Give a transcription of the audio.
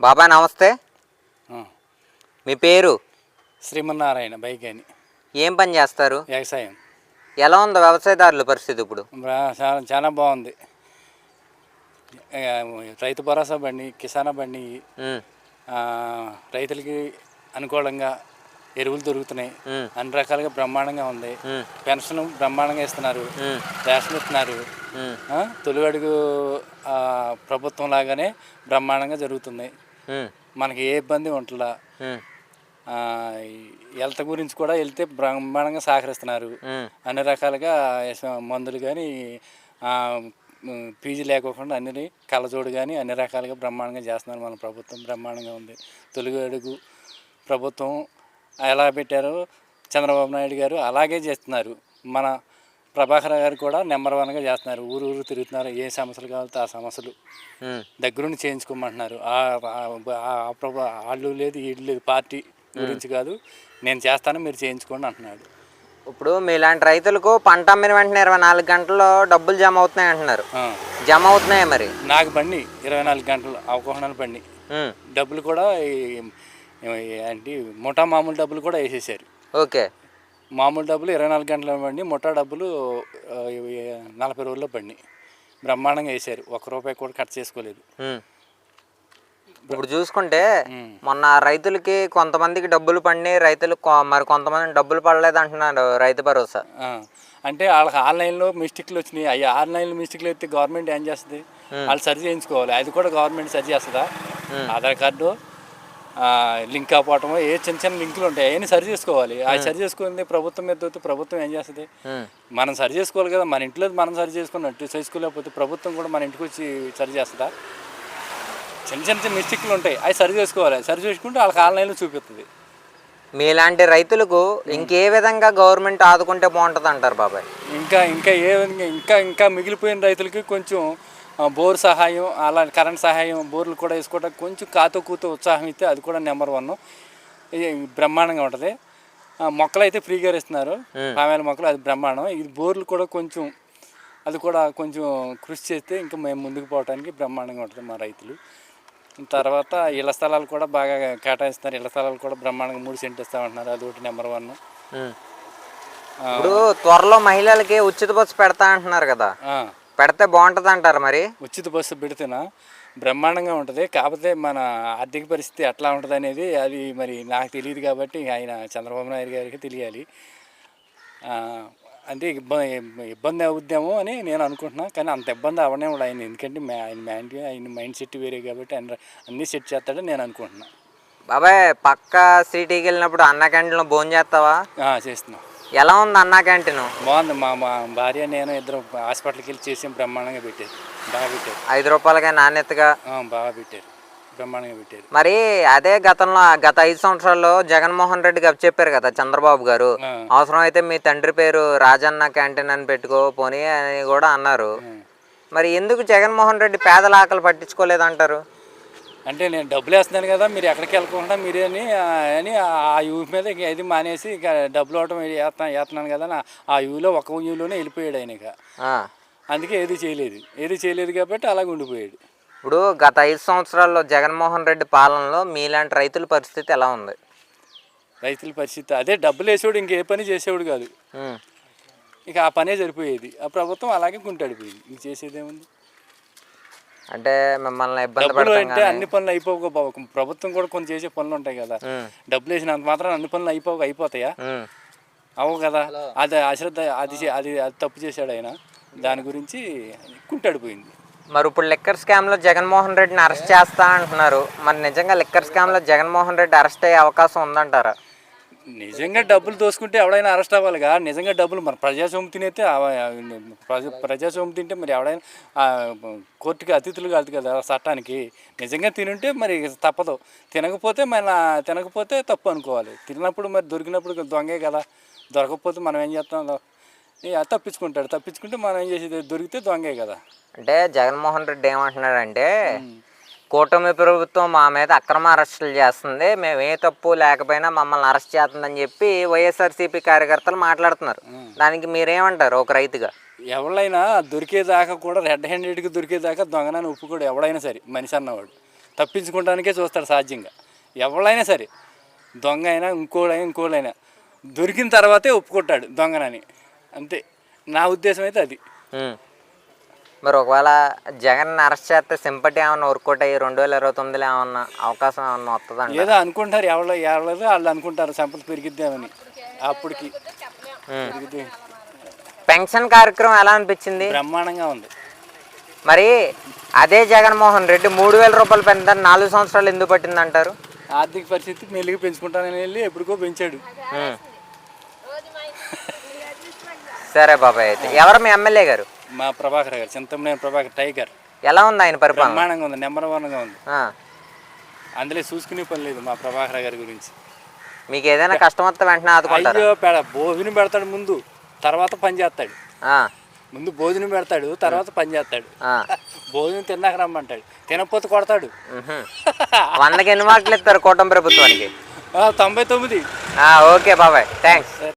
బాబాయ్ నమస్తే. మీ పేరు? శ్రీమన్నారాయణ బైక్ అని ఏం పని చేస్తారు? వ్యవసాయం. ఎలా ఉంది వ్యవసాయదారుల పరిస్థితి ఇప్పుడు? చాలా చాలా బాగుంది. రైతు భరోసా బండి కిసానా బండి రైతులకి అనుకూలంగా ఎరువులు దొరుకుతున్నాయి. అన్ని రకాలుగా బ్రహ్మాండంగా ఉంది. పెన్షన్ బ్రహ్మాండంగా ఇస్తున్నారు. రేషన్ ఇస్తున్నారు. తొలి అడుగు ప్రభుత్వం లాగానే బ్రహ్మాండంగా జరుగుతుంది. మనకి ఏ ఇబ్బంది ఉంటుందా హెల్త్ గురించి కూడా వెళ్తే బ్రహ్మాండంగా సహకరిస్తున్నారు. అన్ని రకాలుగా మందులు కానీ పీజీ లేకోకుండా అన్ని కళ్ళజోడు కానీ అన్ని రకాలుగా బ్రహ్మాండంగా చేస్తున్నారు మన ప్రభుత్వం. బ్రహ్మాండంగా ఉంది. తొలుగు అడుగు ప్రభుత్వం ఎలా పెట్టారో? చంద్రబాబు నాయుడు గారు అలాగే చేస్తున్నారు. మన ప్రభాకర్ గారు కూడా నెంబర్ వన్గా చేస్తున్నారు. ఊరు ఊరు తిరుగుతున్నారు. ఏ సమస్యలు కావాలితే ఆ సమస్యలు దగ్గరుండి చేయించుకోమంటున్నారు. వాళ్ళు లేదు వీళ్ళు లేదు పార్టీ గురించి కాదు. నేను చేస్తాను మీరు చేయించుకోండి అంటున్నాడు ఇప్పుడు మీలాంటి రైతులకు పంట అమ్మిన వెంటనే ఇరవై నాలుగు గంటల్లో డబ్బులు జమ అవుతున్నాయి అంటున్నారు. జమ అవుతున్నాయి మరి? నాకు బండి ఇరవై నాలుగు గంటలు అవగాహన బండి. డబ్బులు కూడా ఏంటి ముఠా మామూలు డబ్బులు కూడా వేసేసారు. ఓకే. మామూలు డబ్బులు ఇరవై నాలుగు గంటల బండి ముఠా డబ్బులు నలభై రోజుల్లో బండి బ్రహ్మాండంగా వేసారు ఒక్క రూపాయి కూడా కట్ చేసుకోలేదు. ఇప్పుడు చూసుకుంటే. మొన్న రైతులకి కొంతమందికి డబ్బులు పడినాయి రైతులు మరి కొంతమంది డబ్బులు పడలేదు అంటున్నారు రైతు భరోసా. అంటే వాళ్ళకి ఆన్లైన్లో మిస్టేక్లు వచ్చినాయి. అవి ఆన్లైన్లో మిస్టేక్లు అయితే గవర్నమెంట్ ఏం చేస్తుంది? వాళ్ళు సరి చేయించుకోవాలి. అది కూడా గవర్నమెంట్ సరి చేస్తుందా? ఆధార్ కార్డు లింక్ అవ్వటం ఏ చిన్న చిన్న లింకులు ఉంటాయి అవన్నీ సరి చేసుకోవాలి. అది సరి చేసుకుంది ప్రభుత్వం మీద ప్రభుత్వం ఏం చేస్తుంది? మనం సరి చేసుకోవాలి కదా మన ఇంట్లో మనం సరి చేసుకున్నట్టు చేసుకోలేకపోతే ప్రభుత్వం కూడా మన ఇంటికి వచ్చి సరి చేస్తుందా? చిన్న చిన్న చిన్న మిస్టేక్లు ఉంటాయి అవి సరి చేసుకోవాలి. సరి చేసుకుంటే వాళ్ళకి ఆన్లైన్లో చూపిస్తుంది మీలాంటి రైతులకు ఇంకే విధంగా గవర్నమెంట్ ఆదుకుంటే బాగుంటుంది అంటారు బాబాయ్. ఇంకా ఇంకా ఏ విధంగా ఇంకా ఇంకా మిగిలిపోయిన రైతులకి కొంచెం బోర్ సహాయం అలా కరెంట్ సహాయం బోర్లు కూడా వేసుకోవడానికి కొంచెం కాతో కూతో ఉత్సాహం ఇస్తే అది కూడా నెంబర్ వన్. ఇది బ్రహ్మాండంగా ఉంటుంది. మొక్కలు అయితే ఫ్రీగా ఇస్తున్నారు. పామేల మొక్కలు అది బ్రహ్మాండం. ఇది బోర్లు కూడా కొంచెం అది కూడా కొంచెం కృషి చేస్తే ఇంకా మేము ముందుకు పోవడానికి బ్రహ్మాండంగా ఉంటుంది మా రైతులు. తర్వాత ఇళ్ళ స్థలాలు కూడా బాగా కేటాయిస్తున్నారు. ఇళ్ళ స్థలాలు కూడా బ్రహ్మాండంగా మూడు సెంట్ ఇస్తామంటున్నారు. అది ఒకటి నెంబర్ వన్. ఇప్పుడు త్వరలో మహిళలకి ఉచిత బస్సు పెడతా అంటున్నారు కదా. పెడితే బాగుంటుంది అంటారు మరి? ఉచిత బస్సు పెడితేనా బ్రహ్మాండంగా ఉంటుంది. కాకపోతే మన ఆర్థిక పరిస్థితి ఎట్లా ఉంటుంది అనేది అది మరి నాకు తెలియదు కాబట్టి ఆయన చంద్రబాబు నాయుడు గారికి తెలియాలి. అంటే ఇబ్బంది ఇబ్బంది అవుద్దేమో అని నేను అనుకుంటున్నా. కానీ అంత ఇబ్బంది అవనే కూడా ఆయన. ఎందుకంటే ఆయన మైండ్ ఆయన మైండ్ సెట్ వేరే కాబట్టి ఆయన అన్నీ సెట్ చేస్తాడని నేను అనుకుంటున్నా. బాబాయ్ పక్క సిటీకి వెళ్ళినప్పుడు అన్న క్యాంటీన్లో భోజనం చేస్తావా? ఆ, చేస్తున్నాం. ఎలా ఉంది అన్న క్యాంటీన్? బాగుంది. మా మా భార్య నేను ఇద్దరు హాస్పిటల్కి వెళ్ళి చేసి బ్రహ్మాండంగా పెట్టారు. బాగా పెట్టారు. ఐదు రూపాయలకే నాణ్యతగా? బాగా పెట్టారు. బ్రహ్మాండంగా పెట్టారు. మరి అదే గతంలో గత ఐదు సంవత్సరాల్లో జగన్మోహన్ రెడ్డి గారు చెప్పారు కదా చంద్రబాబు గారు. అవసరం అయితే మీ తండ్రి పేరు రాజన్న క్యాంటీన్ అని పెట్టుకో పోనీ అని కూడా అన్నారు. మరి ఎందుకు జగన్మోహన్ రెడ్డి పేదల ఆకలి పట్టించుకోలేదంటారు? అంటే నేను డబ్బులు వేస్తున్నాను కదా మీరు ఎక్కడికి వెళ్ళకుండా మీరే అని ఆ, అని ఆ యూవి మీద ఇక ఇది మానేసి ఇక డబ్బులు అవటం వేస్తా వేస్తున్నాను కదా ఆ యూలో ఒక యూలోనే వెళ్ళిపోయాడు ఆయన ఇక. అందుకే ఏది చేయలేదు. ఏది చేయలేదు కాబట్టి అలాగే ఉండిపోయాడు. ఇప్పుడు గత ఐదు సంవత్సరాల్లో జగన్మోహన్ రెడ్డి పాలనలో మీలాంటి రైతుల పరిస్థితి ఎలా ఉంది? రైతుల పరిస్థితి అదే డబ్బులు వేసేవాడు ఇంకే పని చేసేవాడు కాదు. ఇక ఆ పనే సరిపోయేది. ఆ ప్రభుత్వం అలాగే కుంటాడిపోయింది. ఇంక చేసేది ఏముంది? అంటే మిమ్మల్ని ఇబ్బంది డబ్బులు పెడతాం అన్ని పనులు అయిపోక ప్రభుత్వం కూడా కొన్ని చేసే పనులు ఉంటాయి కదా. డబ్బులు వేసినంత మాత్రం అన్ని పనులు అయిపోక అయిపోతాయా. అవు కదా. అది అశ్రద్ధ అది అది అది తప్పు చేశాడు ఆయన. దాని గురించి కుంటాడిపోయింది మరి ఇప్పుడు లిక్కర్ స్కామ్లో జగన్మోహన్ రెడ్డిని అరెస్ట్ చేస్తా అంటున్నారు. మరి నిజంగా లిక్కర్ స్కామ్లో జగన్మోహన్ రెడ్డి అరెస్ట్ అయ్యే అవకాశం ఉందంటారా? నిజంగా డబ్బులు దోసుకుంటే ఎవడైనా అరెస్ట్ అవ్వాలిగా? నిజంగా డబ్బులు మన ప్రజాస్వామ్యం తినైతే ప్రజా ప్రజాస్వామ్యం తింటే మరి ఎవడైనా కోర్టుకి అతిథులు కాదు కదా చట్టానికి? నిజంగా తినుంటే మరి తప్పదు. తినకపోతే మన తినకపోతే తప్పు అనుకోవాలి. తిన్నప్పుడు మరి దొరికినప్పుడు దొంగే కదా. దొరకకపోతే మనం ఏం చేస్తాం? తప్పించుకుంటాడు. తప్పించుకుంటే మనం ఏం చేసేది? దొరికితే దొంగే కదా. అంటే జగన్మోహన్ రెడ్డి ఏమంటున్నాడంటే కూటమి ప్రభుత్వం మా మీద అక్రమ అరెస్టులు చేస్తుంది. మేము ఏ తప్పు లేకపోయినా మమ్మల్ని అరెస్ట్ చేస్తుందని చెప్పి వైఎస్ఆర్సీపీ కార్యకర్తలు మాట్లాడుతున్నారు. దానికి మీరేమంటారు ఒక రైతుగా? ఎవరైనా దొరికేదాకా కూడా రెడ్ హ్యాండెడ్కి దొరికేదాకా దొంగనని ఒప్పుకోడు ఎవడైనా సరే మనిషి అన్నవాడు. తప్పించుకోవడానికే చూస్తాడు సాధ్యంగా. ఎవరైనా సరే దొంగ అయినా ఇంకోడైనా ఇంకోడైనా దొరికిన తర్వాతే ఒప్పుకుంటాడు దొంగనని. అంతే. నా ఉద్దేశం అయితే అది. మరి ఒకవేళ జగన్ అరెస్ట్ చేస్తే సింపటి ఏమన్నా వర్కౌట్ అయ్యి రెండు వేల ఇరవై తొమ్మిదిలో ఏమన్నా అవకాశం ఏమన్నా వస్తుందండి ఏదో అనుకుంటారు ఎవరో ఎవరో వాళ్ళు అనుకుంటారు సంపద పెరిగిద్దామని. అప్పటికి. పెన్షన్ కార్యక్రమం ఎలా అనిపించింది? బ్రహ్మాండంగా ఉంది. మరి అదే జగన్మోహన్ రెడ్డి మూడు వేల రూపాయలు పెంచారు నాలుగు సంవత్సరాలు ఎందుకు పట్టింది అంటారు ఆర్థిక పరిస్థితి మెల్లిగా పెంచుకుంటానని వెళ్ళి ఎప్పటికో పెంచాడు. సరే బాబాయ్ అయితే. ఎవరు మీ ఎమ్మెల్యే గారు? మా ప్రభాకర్ గారు చింతమనేని ప్రభాకర్ టైగర్. ఎలా ఉంది ఆయన పరిపాలన? బ్రహ్మాండంగా ఉంది నెంబర్ వన్గా ఉంది. ఆ. అందులో చూసుకునే పని లేదు మా ప్రభాకర్ గారి గురించి. మీకు ఏదైనా కష్టం వస్తే వెంటనే ఆదుకుంటారు? అయ్యో పెడ భోజనం పెడతాడు ముందు తర్వాత పని చేస్తాడు. ఆ, ముందు భోజనం పెడతాడు తర్వాత పని చేస్తాడు. ఆ. భోజనం తిన్నాక రమ్మంటాడు. తినకపోతే కొడతాడు. మ్హూ. వందకి ఎన్ని మార్కులు ఇస్తారు కూటమి ప్రభుత్వానికి? ఆ, తొంభై తొమ్మిది. ఆ, ఓకే బాబాయ్. థ్యాంక్స్